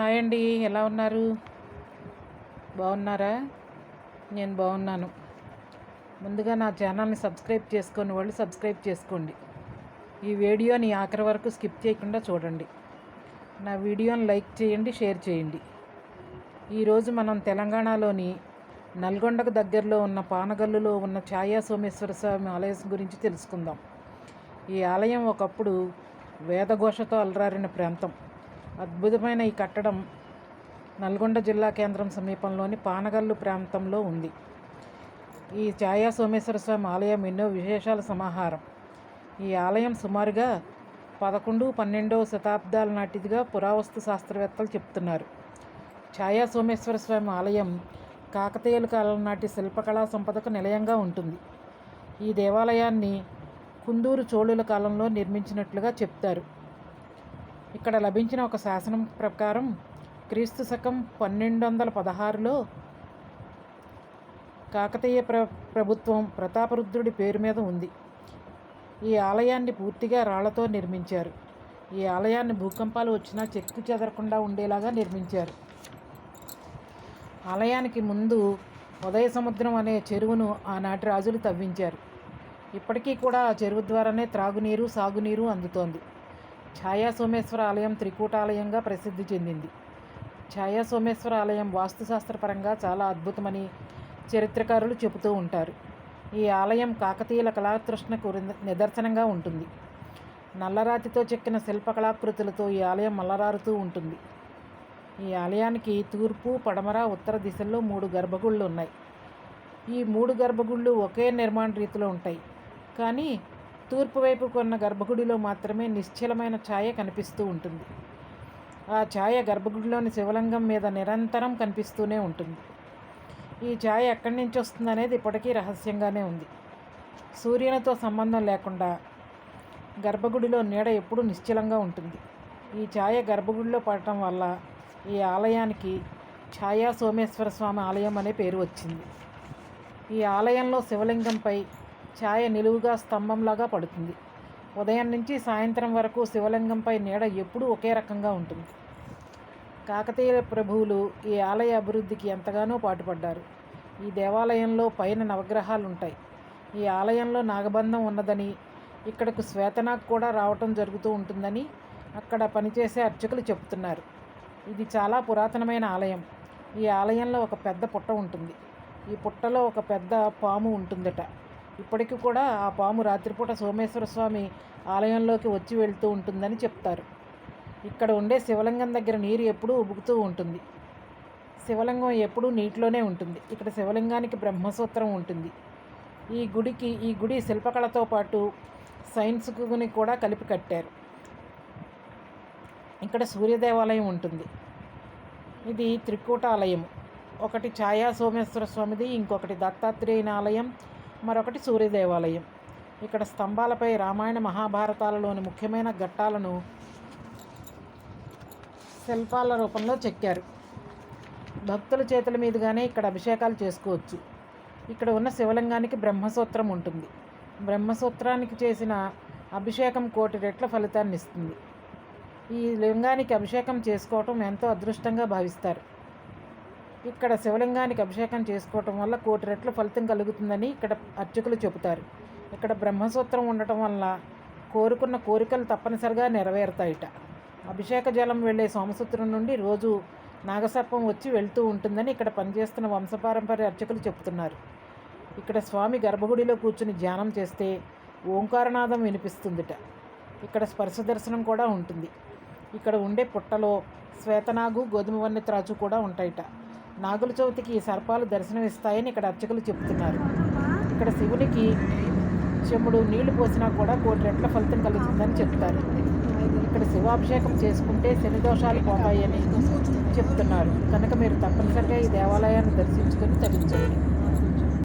Hi అండి ఎలా ఉన్నారు? బాగున్నారా? నేను బాగున్నాను. ముందుగా నా ఛానల్ని సబ్స్క్రైబ్ చేసుకుని వాళ్ళు సబ్స్క్రైబ్ చేసుకోండి. ఈ వీడియోని ఆఖరి వరకు స్కిప్ చేయకుండా చూడండి. నా వీడియోని లైక్ చేయండి షేర్ చేయండి. ఈరోజు మనం తెలంగాణలోని నల్గొండకు దగ్గరలో ఉన్న పానగల్లులో ఉన్న ఛాయా సోమేశ్వర స్వామి ఆలయం గురించి తెలుసుకుందాం. ఈ ఆలయం ఒకప్పుడు వేదఘోషతో అలరారిన ప్రాంతం. అద్భుతమైన ఈ కట్టడం నల్గొండ జిల్లా కేంద్రం సమీపంలోని పానగల్లు ప్రాంతంలో ఉంది. ఈ ఛాయా సోమేశ్వర స్వామి ఆలయం ఎన్నో విశేషాల సమాహారం. ఈ ఆలయం సుమారుగా పదకొండు పన్నెండవ శతాబ్దాల నాటిదిగా పురావస్తు శాస్త్రవేత్తలు చెప్తున్నారు. ఛాయా సోమేశ్వర స్వామి ఆలయం కాకతీయుల కాలం నాటి శిల్పకళా సంపదకు నిలయంగా ఉంటుంది. ఈ దేవాలయాన్ని కుందూరు చోళుల కాలంలో నిర్మించినట్లుగా చెప్తారు. ఇక్కడ లభించిన ఒక శాసనం ప్రకారం క్రీస్తు శకం పన్నెండు వందల పదహారులో కాకతీయ ప్ర ప్రభుత్వం ప్రతాపరుద్రుడి పేరు మీద ఉంది. ఈ ఆలయాన్ని పూర్తిగా రాళ్ళతో నిర్మించారు. ఈ ఆలయాన్ని భూకంపాలు వచ్చినా చెక్కు చెదరకుండా ఉండేలాగా నిర్మించారు. ఆలయానికి ముందు ఉదయ సముద్రం అనే చెరువును ఆనాటి రాజులు తవ్వించారు. ఇప్పటికీ కూడా ఆ చెరువు ద్వారానే త్రాగునీరు సాగునీరు అందుతోంది. ఛాయా సోమేశ్వర ఆలయం త్రికూటాలయంగా ప్రసిద్ధి చెందింది. ఛాయా సోమేశ్వర ఆలయం వాస్తుశాస్త్రపరంగా చాలా అద్భుతమని చరిత్రకారులు చెబుతూ ఉంటారు. ఈ ఆలయం కాకతీయుల కళాతృష్ణకు నిదర్శనంగా ఉంటుంది. నల్లరాతితో చెక్కిన శిల్పకళాకృతులతో ఈ ఆలయం మల్లరారుతూ ఉంటుంది. ఈ ఆలయానికి తూర్పు పడమర ఉత్తర దిశల్లో మూడు గర్భగుళ్ళు ఉన్నాయి ఈ మూడు గర్భగుళ్ళు ఒకే నిర్మాణ రీతిలో ఉంటాయి. కానీ తూర్పు వైపు కొన్న గర్భగుడిలో మాత్రమే నిశ్చలమైన ఛాయ కనిపిస్తూ ఉంటుంది. ఆ ఛాయ గర్భగుడిలోని శివలింగం మీద నిరంతరం కనిపిస్తూనే ఉంటుంది. ఈ ఛాయ ఎక్కడి నుంచి వస్తుందనేది ఇప్పటికీ రహస్యంగానే ఉంది. సూర్యునితో సంబంధం లేకుండా గర్భగుడిలో నీడ ఎప్పుడూ నిశ్చలంగా ఉంటుంది. ఈ ఛాయ గర్భగుడిలో పడటం వల్ల ఈ ఆలయానికి ఛాయా సోమేశ్వర స్వామి ఆలయం అనే పేరు వచ్చింది. ఈ ఆలయంలో శివలింగంపై ఛాయ నిలువుగా స్తంభంలాగా పడుతుంది. ఉదయం నుంచి సాయంత్రం వరకు శివలింగంపై నీడ ఎప్పుడూ ఒకే రకంగా ఉంటుంది. కాకతీయ ప్రభువులు ఈ ఆలయ అభివృద్ధికి ఎంతగానో పాటుపడ్డారు. ఈ దేవాలయంలో పైన నవగ్రహాలు ఉంటాయి ఈ ఆలయంలో నాగబంధం ఉన్నదని ఇక్కడకు శ్వేతనాగ్ కూడా రావటం జరుగుతూ ఉంటుందని అక్కడ పనిచేసే అర్చకులు చెప్తున్నారు ఇది చాలా పురాతనమైన ఆలయం. ఈ ఆలయంలో ఒక పెద్ద పుట్ట ఉంటుంది. ఈ పుట్టలో ఒక పెద్ద పాము ఉంటుందట. ఇప్పటికీ కూడా ఆ పాము రాత్రిపూట సోమేశ్వర స్వామి ఆలయంలోకి వచ్చి వెళ్తూ ఉంటుందని చెప్తారు. ఇక్కడ ఉండే శివలింగం దగ్గర నీరు ఎప్పుడూ ఉబుకుతూ ఉంటుంది. శివలింగం ఎప్పుడూ నీటిలోనే ఉంటుంది. ఇక్కడ శివలింగానికి బ్రహ్మసూత్రం ఉంటుంది. ఈ గుడికి ఈ గుడి శిల్పకళతో పాటు సైన్స్ని కూడా కలిపి కట్టారు. ఇక్కడ సూర్య దేవాలయం ఉంటుంది. ఇది త్రికూటాలయం ఒకటి ఛాయా సోమేశ్వర స్వామిది ఇంకొకటి దత్తాత్రేయుని ఆలయం మరొకటి సూర్య దేవాలయం ఇక్కడ స్తంభాలపై రామాయణ మహాభారతాలలోని ముఖ్యమైన ఘట్టాలను శిల్పాల రూపంలో చెక్కారు. భక్తుల చేతుల మీదుగానే ఇక్కడ అభిషేకాలు చేసుకోవచ్చు. ఇక్కడ ఉన్న శివలింగానికి బ్రహ్మసూత్రం ఉంటుంది. బ్రహ్మసూత్రానికి చేసిన అభిషేకం కోటి రెట్ల ఫలితాన్ని ఇస్తుంది. ఈ లింగానికి అభిషేకం చేసుకోవటం ఎంతో అదృష్టంగా భావిస్తారు. ఇక్కడ శివలింగానికి అభిషేకం చేసుకోవటం వల్ల కోటి రెట్ల ఫలితం కలుగుతుందని ఇక్కడ అర్చకులు చెబుతారు. ఇక్కడ బ్రహ్మసూత్రం ఉండటం వల్ల కోరుకున్న కోరికలు తప్పనిసరిగా నెరవేరుతాయిట. అభిషేక జలం వెళ్ళే సోమసూత్రం నుండి రోజు నాగసర్పం వచ్చి వెళ్తూ ఉంటుందని ఇక్కడ పనిచేస్తున్న వంశపారంపర్య అర్చకులు చెబుతున్నారు. ఇక్కడ స్వామి గర్భగుడిలో కూర్చుని ధ్యానం చేస్తే ఓంకారనాదం వినిపిస్తుందిట. ఇక్కడ స్పర్శ దర్శనం కూడా ఉంటుంది. ఇక్కడ ఉండే పుట్టలో శ్వేతనాగు గోధుమ వన్నె త్రాచు కూడా ఉంటాయిట. నాగుల చవితికి సర్పాలు దర్శనమిస్తాయని ఇక్కడ అర్చకులు చెప్తున్నారు ఇక్కడ శివునికి చెమ్ముడు నీళ్ళు పోసినా కూడా కోటి రెట్ల ఫలితం కలుగుతుందని చెప్తారు. ఇక్కడ శివాభిషేకం చేసుకుంటే శని దోషాలు పోతాయని చెప్తున్నారు. కనుక మీరు తప్పనిసరిగా ఈ దేవాలయాన్ని దర్శించుకొని తగ్గించండి